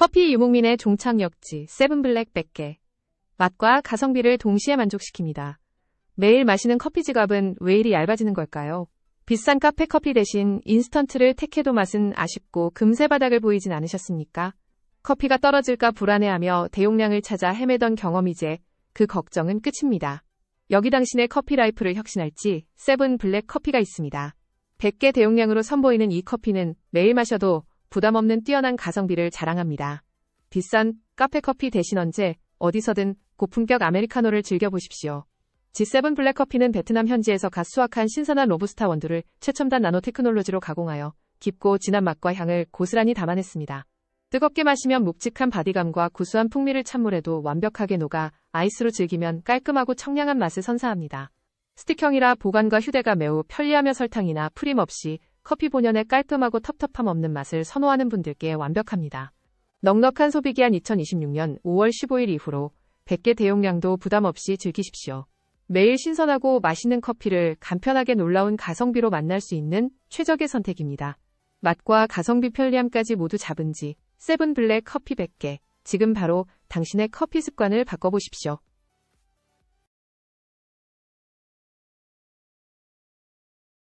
커피 유목민의 종착역지 세븐블랙 100개. 맛과 가성비를 동시에 만족시킵니다. 매일 마시는 커피 지갑은 왜 이리 얇아지는 걸까요? 비싼 카페 커피 대신 인스턴트를 택해도 맛은 아쉽고 금세 바닥을 보이진 않으셨습니까? 커피가 떨어질까 불안해하며 대용량을 찾아 헤매던 경험 이제 그 걱정은 끝입니다. 여기 당신의 커피 라이프를 혁신할지 세븐 블랙 커피가 있습니다. 100개 대용량으로 선보이는 이 커피는 매일 마셔도 부담 없는 뛰어난 가성비를 자랑합니다. 비싼 카페 커피 대신 언제 어디서든 고품격 아메리카노를 즐겨보십시오. G7 블랙 커피는 베트남 현지에서 갓 수확한 신선한 로부스타 원두를 최첨단 나노 테크놀로지로 가공하여 깊고 진한 맛과 향을 고스란히 담아냈습니다. 뜨겁게 마시면 묵직한 바디감과 구수한 풍미를 찬물에도 완벽하게 녹아 아이스로 즐기면 깔끔하고 청량한 맛을 선사합니다. 스틱형이라 보관과 휴대가 매우 편리하며 설탕이나 프림 없이 커피 본연의 깔끔하고 텁텁함 없는 맛을 선호하는 분들께 완벽합니다. 넉넉한 소비기한 2026년 5월 15일 이후로 100개 대용량도 부담 없이 즐기십시오. 매일 신선하고 맛있는 커피를 간편하게 놀라운 가성비로 만날 수 있는 최적의 선택입니다. 맛과 가성비 편리함까지 모두 잡은 지 세븐 블랙 커피 100개. 지금 바로 당신의 커피 습관을 바꿔보십시오.